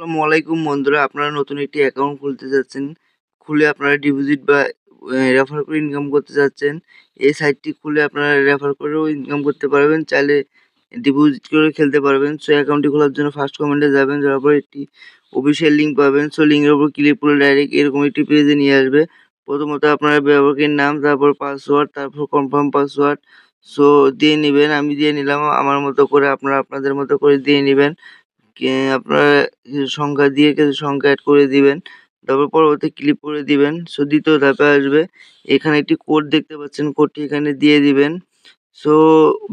আসসালামু আলাইকুম বন্ধুরা, আপনারা নতুন একটি অ্যাকাউন্ট খুলতে যাচ্ছেন। খুলে আপনারা ডিপোজিট বা রেফার করে ইনকাম করতে যাচ্ছেন। এই সাইটটি খুলে আপনারা রেফার করেও ইনকাম করতে পারবেন, চাইলে ডিপোজিট করে খেলতে পারবেন। সো অ্যাকাউন্টটি খোলার জন্য ফার্স্ট কমেন্টে যাবেন, যাওয়ার পর একটি অফিসিয়াল লিঙ্ক পাবেন। সো লিঙ্কের উপর ক্লিক করে ডাইরেক্ট এরকম একটি পেজে নিয়ে আসবে। প্রথমত আপনার ব্যবহারকারীর নাম, তারপর পাসওয়ার্ড তারপর কনফার্ম পাসওয়ার্ড সো দিয়ে নেবেন, আমি দিয়ে নিলাম, আমার মতো করে, আপনারা আপনাদের মতো করে দিয়ে নেবেন। আপনারা সংখ্যা দিয়ে কিছু সংখ্যা অ্যাড করে দিবেন। তারপর পরবর্তী ক্লিক করে দিবেন। সো দ্বিতীয় ধাপে আসবে। এখানে একটি কোড দেখতে পাচ্ছেন। কোডটি এখানে দিয়ে দিবেন। সো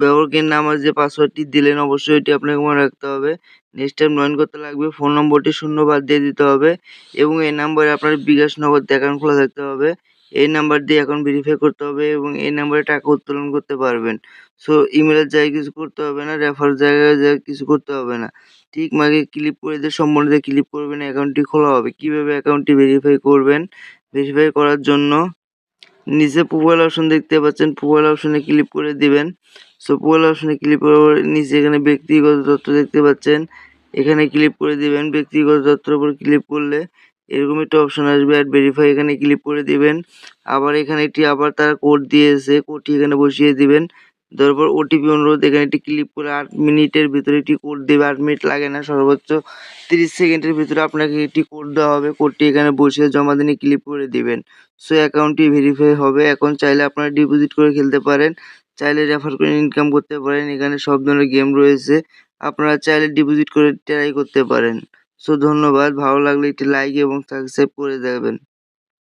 ব্যবহারকারীর নাম আর যে পাসওয়ার্ডটি দিলেন, অবশ্যই এটি আপনাকে মনে রাখতে হবে। নেক্সট টাইম লগ করতে লাগবে ফোন নম্বরটি শূন্য বাদ দিয়ে দিতে হবে এবং এই নাম্বারে আপনার বিকাশ নগদ অ্যাকাউন্ট খোলা থাকতে হবে। এই নাম্বার দিয়ে অ্যাকাউন্ট ভেরিফাই করতে হবে এবং এই নাম্বারে টাকা উত্তোলন করতে পারবেন। সো ইমেলের জায়গায় কিছু করতে হবে না রেফার জায়গায় কিছু করতে হবে না। ঠিক মাকে ক্লিক করে দিয়ে সম্বন্ধে ক্লিক করবেন অ্যাকাউন্টটি খোলা হবে। কীভাবে অ্যাকাউন্টটি ভেরিফাই করবেন? ভেরিফাই করার জন্য নিচে প্রোফাইল অপশন দেখতে পাচ্ছেন প্রোফাইল অপশনে ক্লিক করে দিবেন। সো প্রোফাইল অপশনে ক্লিক করার নিচে এখানে ব্যক্তিগত তথ্য দেখতে পাচ্ছেন। এখানে ক্লিক করে দিবেন, ব্যক্তিগত তথ্যের উপর ক্লিক করলে এরকম একটা অপশন আসবে অ্যাড ভেরিফাই এখানে ক্লিক করে দিবেন। আবার এখানে একটি আবার তারা কোড দিয়েছে কোডটি এখানে বসিয়ে দিবেন। তারপর ওটিপি অনুরোধ, এখানে একটি ক্লিক করে আট মিনিটের ভিতরে একটি কোড দেবে। আট মিনিট লাগে না, সর্বোচ্চ তিরিশ সেকেন্ডের ভিতরে আপনাকে একটি কোড দেওয়া হবে। কোডটি এখানে বসিয়ে জমা দিনে ক্লিক করে দিবেন। সো অ্যাকাউন্টটি ভেরিফাই হবে। এখন চাইলে আপনারা ডিপোজিট করে খেলতে পারেন। চাইলে রেফার করে ইনকাম করতে পারেন। এখানে সব ধরনের গেম রয়েছে। আপনারা চাইলে ডিপোজিট করে ট্রাই করতে পারেন। সো ধন্যবাদ ভালো লাগলে একটি লাইক এবং সাবস্ক্রাইব করে দেবেন।